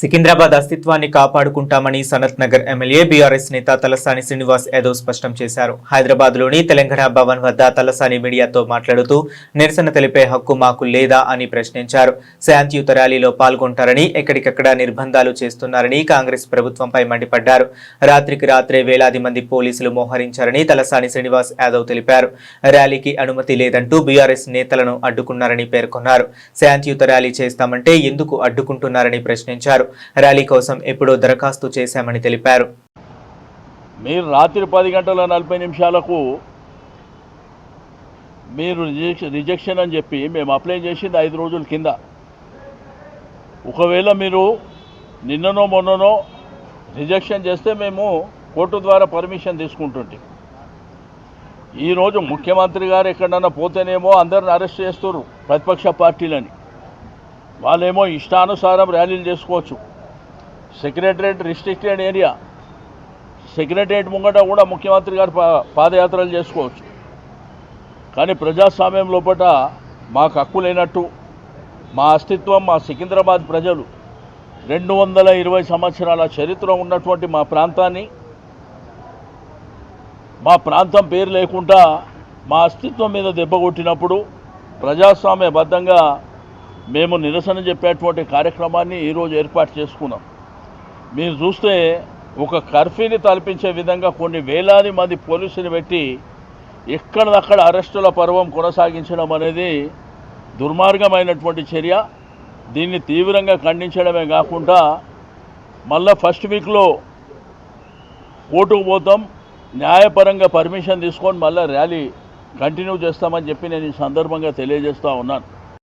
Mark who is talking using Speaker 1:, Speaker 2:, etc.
Speaker 1: సికింద్రాబాద్ అస్తిత్వాన్ని కాపాడుకుంటామని Sanath Nagar MLA BRS నేత తలసాని శ్రీనివాస్ యాదవ్ స్పష్టం చేశారు. హైదరాబాద్లోని తెలంగాణ భవన్ వద్ద తలసాని మీడియాతో మాట్లాడుతూ నిరసన తెలిపే హక్కు మాకు లేదా అని ప్రశ్నించారు. శాంతియుత ర్యాలీలో పాల్గొంటారని ఎక్కడికక్కడ నిర్బంధాలు చేస్తున్నారని కాంగ్రెస్ ప్రభుత్వంపై మండిపడ్డారు. రాత్రికి రాత్రే వేలాది మంది పోలీసులు మోహరించారని తలసాని శ్రీనివాస్ యాదవ్ తెలిపారు. ర్యాలీకి అనుమతి లేదంటూ బీఆర్ఎస్ నేతలను అడ్డుకున్నారని పేర్కొన్నారు. శాంతియుత ర్యాలీ చేస్తామంటే ఎందుకు అడ్డుకుంటున్నారని ప్రశ్నించారు. ర్యాలీ కోసం ఎప్పుడో దరఖాస్తు చేశామని తెలిపారు.
Speaker 2: మీరు రాత్రి పది గంటల నలభై నిమిషాలకు మీరు రిజెక్షన్ రిజెక్షన్ అని చెప్పి మేము అప్లై చేసింది ఐదు రోజుల కింద. ఒకవేళ మీరు నిన్ననో మొన్ననో రిజెక్షన్ చేస్తే మేము కోర్టు ద్వారా పర్మిషన్ తీసుకుంటుంటే. ఈరోజు ముఖ్యమంత్రి గారు ఎక్కడన్నా పోతేనేమో అందరిని అరెస్ట్ చేస్తారు ప్రతిపక్ష పార్టీలని. వాళ్ళేమో ఇష్టానుసారం ర్యాలీలు చేసుకోవచ్చు. Secretariat restricted area. సెక్రటరేట్ ముంగట కూడా ముఖ్యమంత్రి గారు పా పాదయాత్రలు చేసుకోవచ్చు. కానీ ప్రజాస్వామ్యం లోపల మాకు హక్కు లేనట్టు మా అస్తిత్వం మా సికింద్రాబాద్ ప్రజలు రెండు వందల ఇరవై సంవత్సరాల చరిత్ర ఉన్నటువంటి మా ప్రాంతాన్ని మా ప్రాంతం పేరు లేకుండా మా అస్తిత్వం మీద దెబ్బ కొట్టినప్పుడు ప్రజాస్వామ్యబద్ధంగా మేము నిరసన చెప్పేటువంటి కార్యక్రమాన్ని ఈరోజు ఏర్పాటు చేసుకున్నాం. మీరు చూస్తే ఒక కర్ఫ్యూని తలపించే విధంగా కొన్ని వేలాది మంది పోలీసులు పెట్టి ఎక్కడదక్కడ అరెస్టుల పర్వం కొనసాగించడం అనేది దుర్మార్గమైనటువంటి చర్య. దీన్ని తీవ్రంగా ఖండించడమే కాకుండా మళ్ళా ఫస్ట్ వీక్లో కోర్టుకు పోతాం న్యాయపరంగా పర్మిషన్ తీసుకొని మళ్ళీ ర్యాలీ కంటిన్యూ చేస్తామని చెప్పి నేను ఈ సందర్భంగా తెలియజేస్తూ ఉన్నాను.